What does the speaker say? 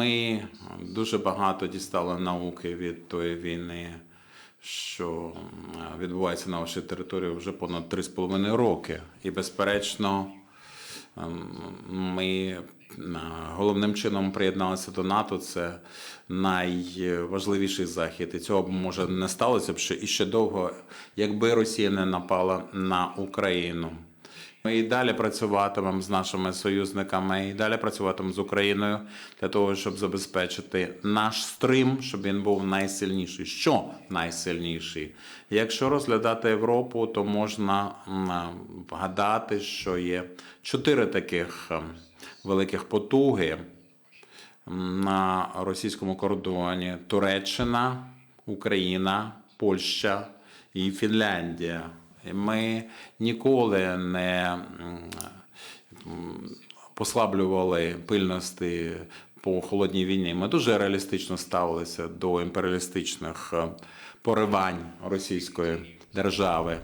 Ми дуже багато дістали науки від тої війни, що відбувається на вашій території вже понад 3,5 роки. І, безперечно, ем, ми е, головним чином приєдналися до НАТО. Це найважливіший захід. І цього б може не сталося б ще і ще довго, якби Росія не напала на Україну. Ми і далі працюватимемо з нашими союзниками, і далі працюватимемо з Україною для того, щоб забезпечити наш стрим, щоб він був найсильніший. Що найсильніший? Якщо розглядати Європу, то можна м, вгадати, що є чотири таких ем, великих потуги на російському кордоні: Туреччина, Україна, Польща і Фінляндія. Ми ніколи не послаблювали пильності по холодній війні. Ми дуже реалістично ставилися до імперіалістичних е, поривань російської держави.